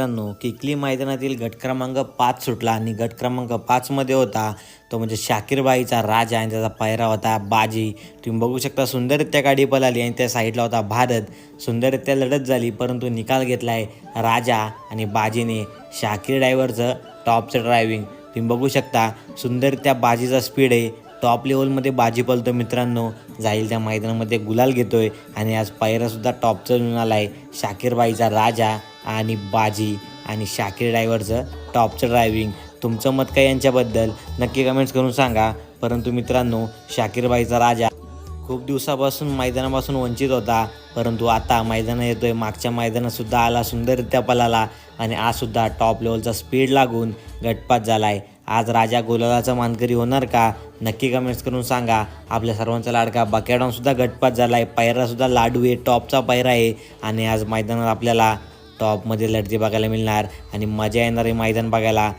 मित्रांनो किकली मैदानातील गट क्रमांक पाच सुटला आणि गट क्रमांक पाचमध्ये होता तो म्हणजे शाकीरबाईचा राजा आणि त्याचा पायरा होता बाजी. तुम्ही बघू शकता सुंदररित्या गाडी पळाली आणि त्या साईडला होता भारत. सुंदररित्या लढत झाली परंतु निकाल घेतला आहे राजा आणि बाजीने शाकीर ड्रायव्हरचं टॉपचं ड्रायव्हिंग. तुम्ही बघू शकता सुंदररित्या बाजीचा स्पीड आहे. टॉप लेवलमध्ये बाजी पलतो मित्रांनो. जाईल त्या मैदानामध्ये गुलाल घेतोय. आणि आज पायरासुद्धा टॉपचं मिळून आला आहे शाकीरबाईचा राजा आणि बाजी आणि शाकीर ड्रायव्हरचं टॉपचं ड्रायव्हिंग तुमचं मत काय यांच्याबद्दल? नक्की कमेंट्स करून सांगा. परंतु मित्रांनो शाकीरबाईचा राजा खूप दिवसापासून मैदानापासून वंचित होता. परंतु आता मैदानात येतोय. मागच्या मैदानातसुद्धा आला सुंदररित्या पलाला आणि आजसुद्धा टॉप लेवलचा स्पीड लागून गटपात झाला आहे आज राजा गोलालाचा मानकरी होणार का? नक्की कमेंट्स करून सांगा. आपल्या सर्वांचा लाडका बकॅडॉनसुद्धा गटपात झाला आहे पायरासुद्धा लाडू आहे टॉपचा पायरा आहे. आणि आज मैदानात आपल्याला टॉपमध्ये लढती बघायला मिळणार. आणि मजा येणार आहे मैदान बघायला.